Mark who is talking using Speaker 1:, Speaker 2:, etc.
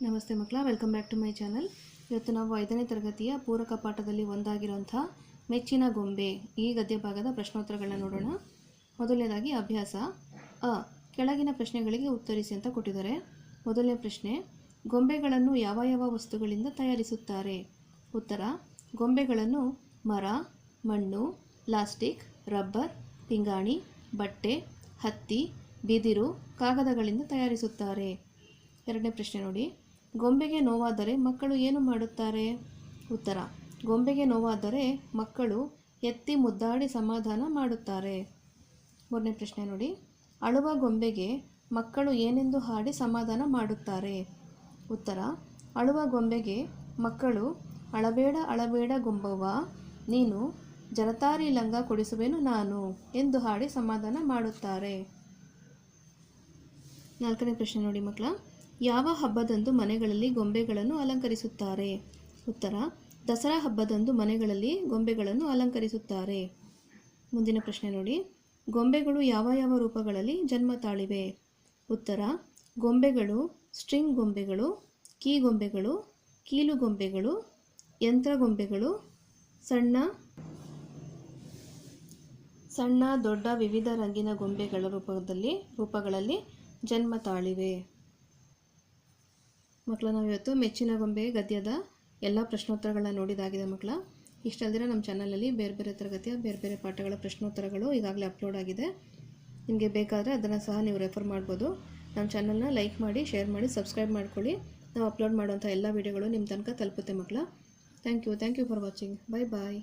Speaker 1: ನಮಸ್ತೆ ಮಕ್ಕಳ welcome back to my channel ಇವತ್ತು ನಾವು ಐದನೇ ತರಗತಿಯ ಪೂರಕ ಪಾಠದಲ್ಲಿ ಒಂದಾಗಿರುವಂಥ ಮೆಚ್ಚಿನ ಗೊಂಬೆ, ಈ ಗದ್ಯ ಭಾಗದ ಪ್ರಶ್ನೋತ್ತರಗಳನ್ನ ನೋಡೋಣ. ಮೊದಲನೇದಾಗಿ ಅಭ್ಯಾಸ. ಅ, ಕೆಳಗಿನ ಪ್ರಶ್ನೆಗಳಿಗೆ ಉತ್ತರಿಸಿ ಅಂತ ಕೊಟ್ಟಿದ್ದಾರೆ. ಮೊದಲನೇ ಪ್ರಶ್ನೆ, ಗೊಂಬೆಗಳನ್ನು ಯಾವ ಯಾವ ವಸ್ತುಗಳಿಂದ ತಯಾರಿಸುತ್ತಾರೆ? ಉತ್ತರ, ಗೊಂಬೆಗಳನ್ನು ಮರ, ಮಣ್ಣು ಪ್ಲಾಸ್ಟಿಕ್ ರಬ್ಬರ್ ಪಿಂಗಾಣಿ, ಬಟ್ಟೆ, ಹತ್ತಿ, ಬಿದಿರು, ಕಾಗದಗಳಿಂದ ತಯಾರಿಸುತ್ತಾರೆ. ಎರಡನೇ ಪ್ರಶ್ನೆ ನೋಡಿ. ಗೊಂಬೆಗೆ ನೋವಾದರೆ ಮಕ್ಕಳು ಏನು ಮಾಡುತ್ತಾರೆ? ಉತ್ತರ. ಗೊಂಬೆಗೆ ನೋವಾದರೆ ಮಕ್ಕಳು ಎತ್ತಿ ಮುದ್ದಾಡಿ ಸಮಾಧಾನ ಮಾಡುತ್ತಾರೆ. ಮೂರನೇ ಪ್ರಶ್ನೆ ನೋಡಿ. ಅಳುವ ಗೊಂಬೆಗೆ ಮಕ್ಕಳು ಏನೆಂದು ಹಾಡಿ ಸಮಾಧಾನ ಮಾಡುತ್ತಾರೆ? ಉತ್ತರ. ಅಳುವ ಗೊಂಬೆಗೆ ಮಕ್ಕಳು, ಅಳಬೇಡ ಅಳಬೇಡ ಗೊಂಬವ್ವ, ನೀನು ಜಲತಾರಿ ಲಂಗ ಕೊಡಿಸುವೆನು ನಾನು ಎಂದು ಹಾಡಿ ಸಮಾಧಾನ ಮಾಡುತ್ತಾರೆ. ನಾಲ್ಕನೇ ಪ್ರಶ್ನೆ ನೋಡಿ ಮಕ್ಕಳ. ಯಾವ ಹಬ್ಬದಂದು ಮನೆಗಳಲ್ಲಿ ಗೊಂಬೆಗಳನ್ನು ಅಲಂಕರಿಸುತ್ತಾರೆ? ಉತ್ತರ, ದಸರಾ ಹಬ್ಬದಂದು ಮನೆಗಳಲ್ಲಿ ಗೊಂಬೆಗಳನ್ನು ಅಲಂಕರಿಸುತ್ತಾರೆ. ಮುಂದಿನ ಪ್ರಶ್ನೆ ನೋಡಿ. ಗೊಂಬೆಗಳು ಯಾವ ಯಾವ ರೂಪಗಳಲ್ಲಿ ಜನ್ಮ ತಾಳಿವೆ? ಉತ್ತರ, ಗೊಂಬೆಗಳು, ಸ್ಟ್ರಿಂಗ್ ಗೊಂಬೆಗಳು, ಕೀ ಗೊಂಬೆಗಳು, ಕೀಲು ಗೊಂಬೆಗಳು, ಯಂತ್ರ ಗೊಂಬೆಗಳು, ಸಣ್ಣ ಸಣ್ಣ, ದೊಡ್ಡ, ವಿವಿಧ ರಂಗಿನ ಗೊಂಬೆಗಳ ರೂಪದಲ್ಲಿ, ರೂಪಗಳಲ್ಲಿ ಜನ್ಮ ತಾಳಿವೆ. ಮಕ್ಕಳ ನಾವು ಇವತ್ತು ಮೆಚ್ಚಿನ ಗೊಂಬೆ, ಗದ್ಯದ ಎಲ್ಲ ಪ್ರಶ್ನೋತ್ತರಗಳನ್ನ ನೋಡಿದಾಗಿದೆ ಮಕ್ಕಳ ಇಷ್ಟಲ್ದಿರ ನಮ್ಮ ಚಾನಲಲ್ಲಿ ಬೇರೆ ಬೇರೆ ತರಗತಿಯ ಬೇರೆ ಬೇರೆ ಪಾಠಗಳ ಪ್ರಶ್ನೋತ್ತರಗಳು ಈಗಾಗಲೇ ಅಪ್ಲೋಡ್ ಆಗಿದೆ. ನಿಮಗೆ ಬೇಕಾದರೆ ಅದನ್ನು ಸಹ ನೀವು ರೆಫರ್ ಮಾಡ್ಬೋದು. ನಮ್ಮ ಚಾನಲ್ನ ಲೈಕ್ ಮಾಡಿ ಶೇರ್ ಮಾಡಿ ಸಬ್ಸ್ಕ್ರೈಬ್ ಮಾಡ್ಕೊಳ್ಳಿ. ನಾವು ಅಪ್ಲೋಡ್ ಮಾಡುವಂಥ ಎಲ್ಲ ವೀಡಿಯೋಗಳು ನಿಮ್ಮ ತನಕ ತಲುಪುತ್ತೆ ಮಕ್ಕಳ thank you thank you for watching bye bye